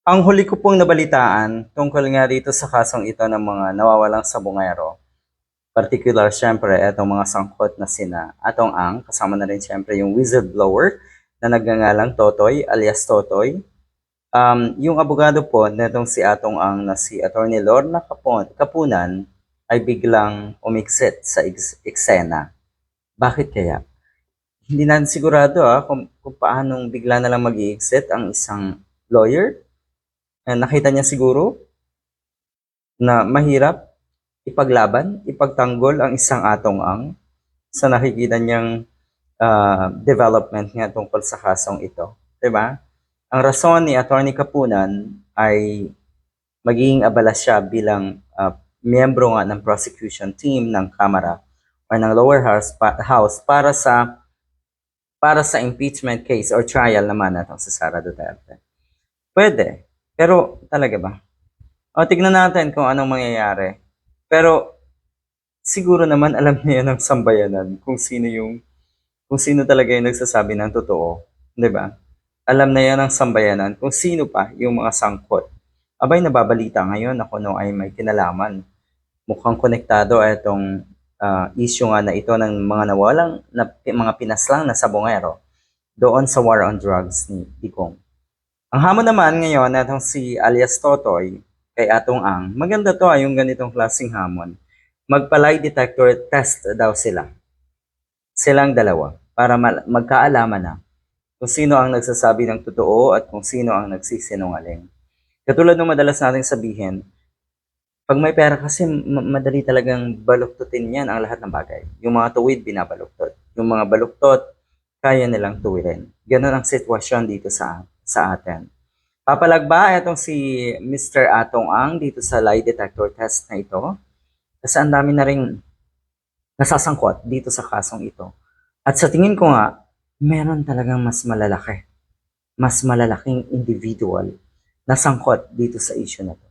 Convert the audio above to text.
Ang huli ko pong nabalitaan tungkol nga dito sa kasong ito ng mga nawawalang sabungero, particular syempre itong mga sangkot na sina Atong Ang, kasama na rin syempre yung whistleblower na nagngangalang Totoy alias Totoy. Um, yung abogado po netong si Atong Ang na si Attorney Lorna Kapunan ay biglang umiksit sa eks- eksena. Bakit kaya? Hindi natin sigurado ah, kung, kung paanong bigla na lang mag-exit ang isang lawyer nakita niya siguro na mahirap ipaglaban, ipagtanggol ang isang atong ang sa nakikita niyang ah, development nga tungkol sa kasong ito. 'Di ba? Ang rason ni Attorney Kapunan ay magiging abala siya bilang ah, miyembro nga ng prosecution team ng Kamara or ng lower house, pa- house para sa para sa impeachment case or trial naman natong sa Sara Duterte. Pwede. Pero talaga ba? O tignan natin kung anong mangyayari. Pero siguro naman alam niya ng sambayanan kung sino yung kung sino talaga yung nagsasabi ng totoo, 'di ba? Alam na yan ng sambayanan kung sino pa yung mga sangkot. Abay nababalita ngayon ako no ay may kinalaman. Mukhang konektado itong ah, issue nga na ito ng mga nawalang na, mga pinaslang na sabongero doon sa war on drugs ni Digong. Ang hamon naman ngayon natong si alias Totoy kay Atong Ang, maganda to ah, yung ganitong klaseng hamon. Magpa-lie detector test daw sila. Silang dalawa para magkaalaman na kung sino ang nagsasabi ng totoo at kung sino ang nagsisinungaling. Katulad ng madalas nating sabihin, pag may pera kasi ma- madali talagang baluktutin yan ang lahat ng bagay. Yung mga tuwid, binabaluktot. Yung mga baluktot, kaya nilang tuwirin. Ganon ang sitwasyon dito sa sa atin. Papalagba itong si Mr. Atong Ang dito sa lie detector test na ito. Kasi ang dami na rin nasasangkot dito sa kasong ito. At sa tingin ko nga, meron talagang mas malalaki, mas malalaking individual na sangkot dito sa issue na to.